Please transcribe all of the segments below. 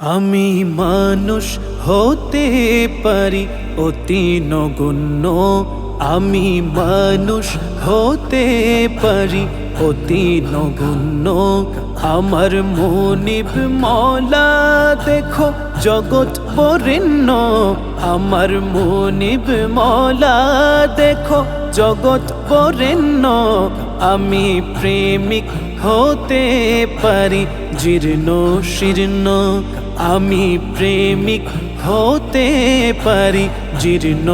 আমি মানুষ হতে পারি অতি নগণ্য। আমি মানুষ হতে পারি অতি নগণ্য। আমার মনিব মলা, দেখো জগৎ বরেণ্য। আমার মনিব মলা, দেখো জগৎ বরেণ্য। আমি প্রেমিক হতে পারি জীর্ণ, শীর্ণ, আমি প্রেমিক হতে পারি জীর্ণ,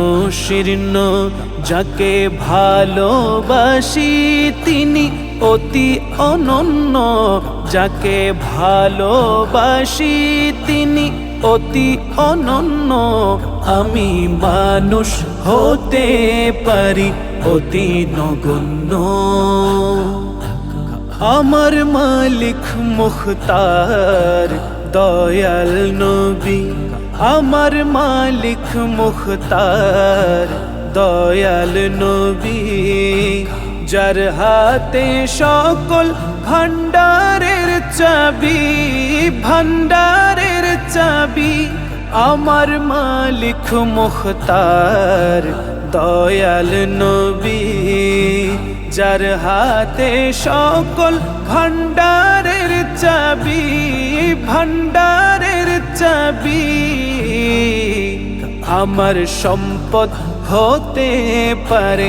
শীর্ণ, যাকে ভালোবাসি তিনি অতি অনন্য, যাকে ভালোবাসি তিনি অতি অনন্য, আমি মানুষ হতে পারি অতি নগণ্য। আমার মালিক মুখতার, দয়াল নবী। আমার মালিক মুখতার, দয়াল নবী। যার হাতে সকল ভান্ডারের চাবি ভান্ডারের চাবি, আমার মালিক মুখতার, দয়াল নবী। যার হাতে সকল ভান্ডারের চাবি ভান্ডারের চাবি। আমার সম্পদ হতে পারে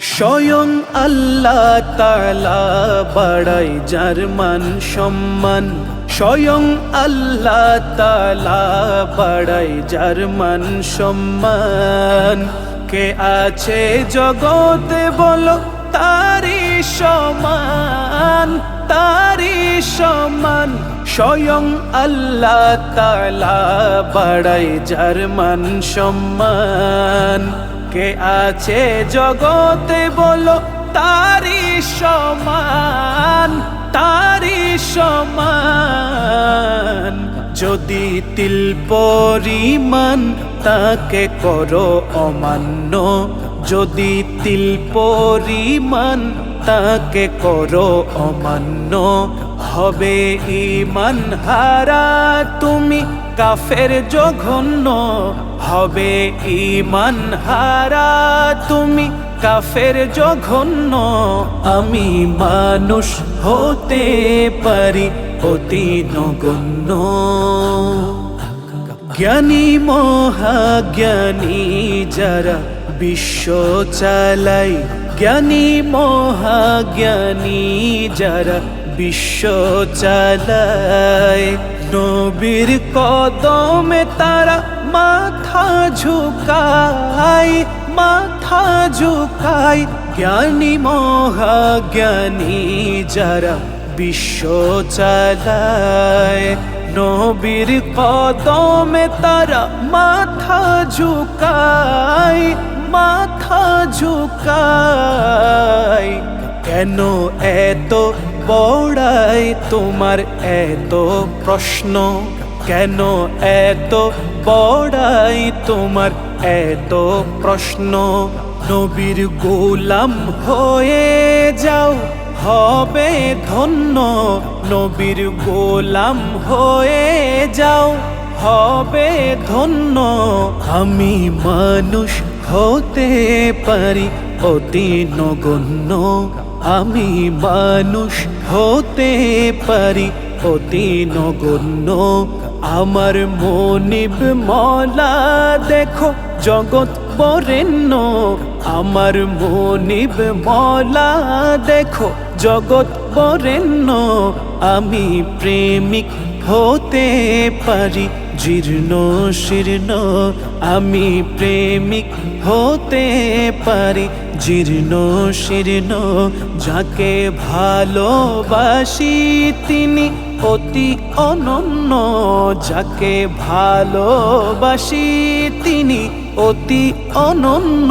স্বয়ং আল্লাহ তালা বাড়াই যার মান সম্মান। স্বয়ং আল্লাহ তালা বাড়াই যার মান সম্মান। কে আছে জগতে বলো তারি সমান তারি সমান। স্বয়ং আল্লাহ তালা বাড়াই যার মান সম্মান। কে আছে জগতে বলো তারি সমান তারি সমান। যদি তিল পরিমাণ তাকে করো অমান্য, যদি তিল পরিমাণ তাকে করো অমান্য, হবে ইমান হারা তুমি কাফের জঘন্য হবে ইমান হারা তুমি। কাফের জঘন্য আমি মানুষ হতে পারি অতি নগণ্য। জ্ঞানী মহাজ্ঞানী যারা বিশ্ব চালাই জ্ঞানী মহাজ্ঞানী যারা বিশ্ব চালায়। নবীর কদমে তারা মাথা ঝুকায় মাথা ঝুকায়। জ্ঞানী মহাজ্ঞানী যারা বিশ্ব চালায়, নবীর কদমে তারা মাথা ঝুকায় মাথা ঝুকায়। কেন এত বড়াই তোমার এত প্রশ্ন। কেন এত বড়াই তোমার এত প্রশ্ন? নবীর গোলাম হয়ে যাও, হবে ধন্য। নবীর গোলাম হয়ে যাও, হবে ধন্য। আমি মানুষ হতে পারি অতি নগণ্য। আমি মানুষ হতে পারি, অতি নগণ্য। আমার মনিব মলা দেখো, জগৎ বরেণ্য। আমার মনিব মলা দেখো, জগৎ বরেণ্য। আমি প্রেমিক হতে পারি, জীর্ণ, শীর্ণ। আমি প্রেমিক হতে পারি, জীর্ণ, শীর্ণ। যাকে ভালোবাসি তিনি অতি অনন্য। যাকে ভালোবাসি তিনি অতি অনন্য।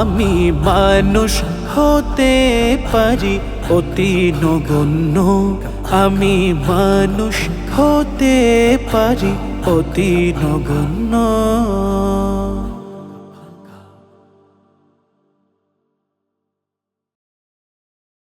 আমি মানুষ হতে পারি অতি নগণ্য। আমি মানুষ হতে পারি অতি নগণ্য।